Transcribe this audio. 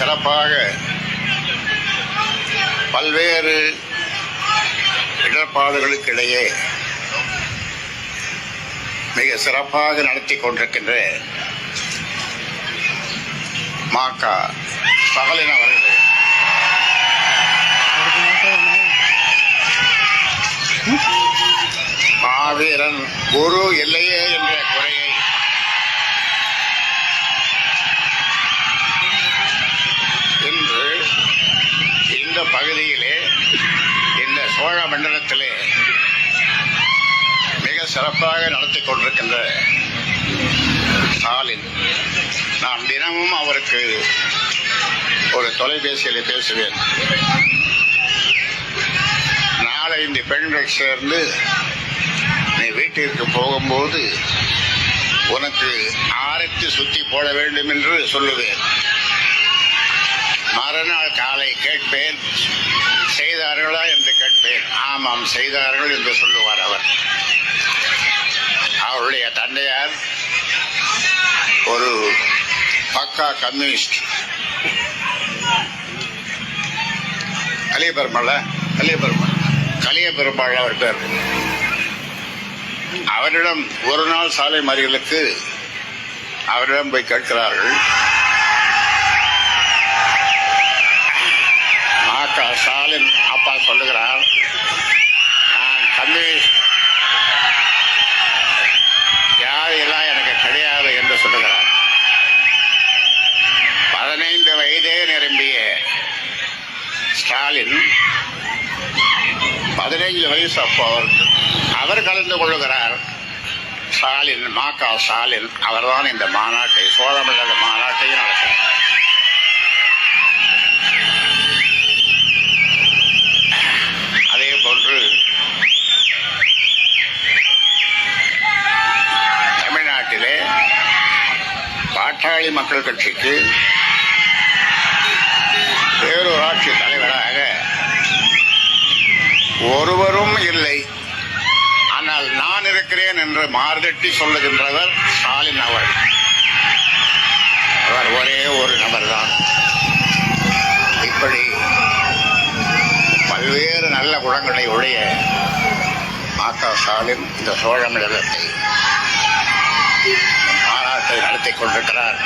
சிறப்பாக பல்வேறு இடர்பாடுகளுக்கு இடையே மிக சிறப்பாக நடத்தி கொண்டிருக்கின்ற மாக்கா ஸ்டாலின் அவர்கள். மாவீரன் குரு இல்லையே மண்டலத்திலே மிக சிறப்பாக நடத்தி கொண்டிருக்கின்ற ஸ்டாலின். நான் தினமும் அவருக்கு ஒரு தொலைபேசியில் பேசுவேன். நாலஞ்சு பெண்கள் சேர்ந்து நீ வீட்டிற்கு போகும்போது உனக்கு ஆரத்தி சுத்தி போட வேண்டும் என்று சொல்லுவேன். மறுநாள் செய்தார்கள் என்று சொல்லுவார் அவர். அவருடைய தந்தையார் ஒரு பக்கா கம்யூனிஸ்ட். கலிய பெருமாள் கலிய பெருமாள் கலிய பெருமாள் அவர் பேர். அவரிடம் ஒரு நாள் சாலை மறியலுக்கு அவரிடம் போய் கேட்கிறார்கள். ஸ்டாலின் அப்பா சொல்லுகிறார் நான் கம்யூனிஸ்ட் யாரையெல்லாம் எனக்கு கிடையாது என்று சொல்லுகிறார் பதினைந்து வயதே நிரம்பிய ஸ்டாலின் பதினைந்து வயசு அப்போ அவருக்கு. அவர் கலந்து கொள்ளுகிறார். ஸ்டாலின் மாக்கா ஸ்டாலின் அவர்தான் இந்த மாநாட்டை சோழமில்லாத மாநாட்டையும் நடத்துகிறார். அதே போன்று தமிழ்நாட்டிலே பாட்டாளி மக்கள் கட்சிக்கு பேரூராட்சி ஒருவரும் இல்லை. ஆனால் நான் இருக்கிறேன் என்று மார்தட்டி சொல்லுகின்றவர் ஸ்டாலின் அவர். அவர் ஒரே ஒரு நபர்தான். இப்படி பல்வேறு நல்ல குணங்களை உடைய மாதா ஸ்டாலின் இந்த சோழமிழத்தை மாநாட்டை நடத்தி கொண்டிருக்கிறார்.